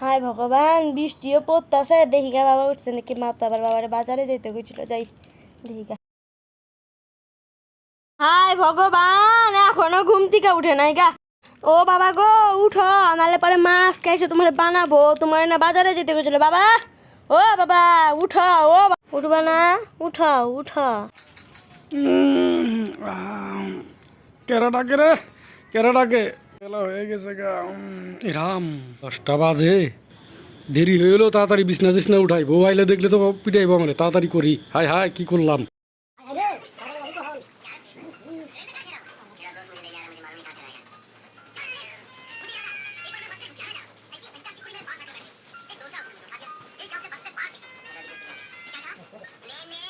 হায় ভগবান বৃষ্টিও পড়তেছে দেখি গা বাবা উঠছে নাকি? মা তো আবার বাবারে বাজারে যেতে গেছিল, যাই দেখি গা হায় ভগবান, এখনও ঘুম থেকে উঠে নাই গা। ও বাবা গো, উঠো নালে পরে মাছ খাইছো, তোমার বানাবো। তোমার না বাজারে যেতে গেছিল, বাবা। ও বাবা, উঠো, ও উঠবা না, উঠো উঠো। কেরা ডাকে রে? কেরা ডাকে? হয়ে গেছে গা রাম, দশটা বাজে। দেরি হয়ে তাড়াতাড়ি বিছনা টিছনা উঠাই। বউ আইলে দেখলে তো পিটাইবো আমার, তাড়াতাড়ি করি। হাই হাই, কি করলাম?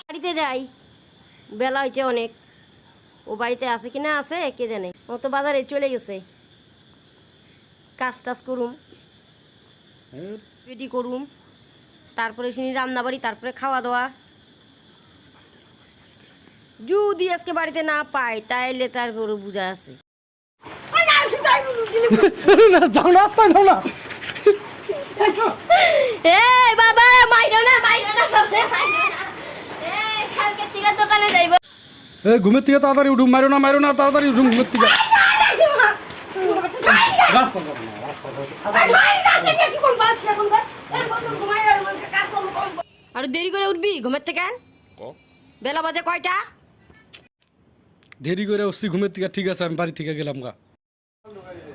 বাড়িতে যাই। বেলা হয়েছে অনেক। ও বাড়িতে আছে কি না আছে, কে জানে। ও তো বাজারে চলে গেছে। কাজ টাজ করুম রেডি করুম তারপরে সিনি রান্না বাড়ি তারপরে খাওয়া দাওয়া যদি আজকে বাড়িতে না পাই তাইলে তারপরে বুঝা আছে। না যাও না রাস্তায় যাও না। এই বাবা মাইরো না মাইরো না বাবা, মাইরো না। এই, কালকে থেকে দোকানে যাইব। এ ঘুমের থেকে তাড়াতাড়ি উঠুম মারো না মারো না তাড়াতাড়ি উঠুম ঘুমের থেকে। আর দেরি করে উঠবি? ঘুমের থেকে বেলা বাজে কয়টা? দেরি করে অস্তি ঘুমের থেকে ঠিক আছে আমি বাড়ি থেকে গেলাম গা।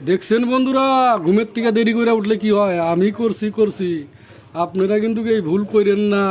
দেখছেন বন্ধুরা ঘুমের থেকে দেরি করে উঠলে কি হয়? আমি করছি করছি। আপনারা কিন্তু এই ভুল করেন না।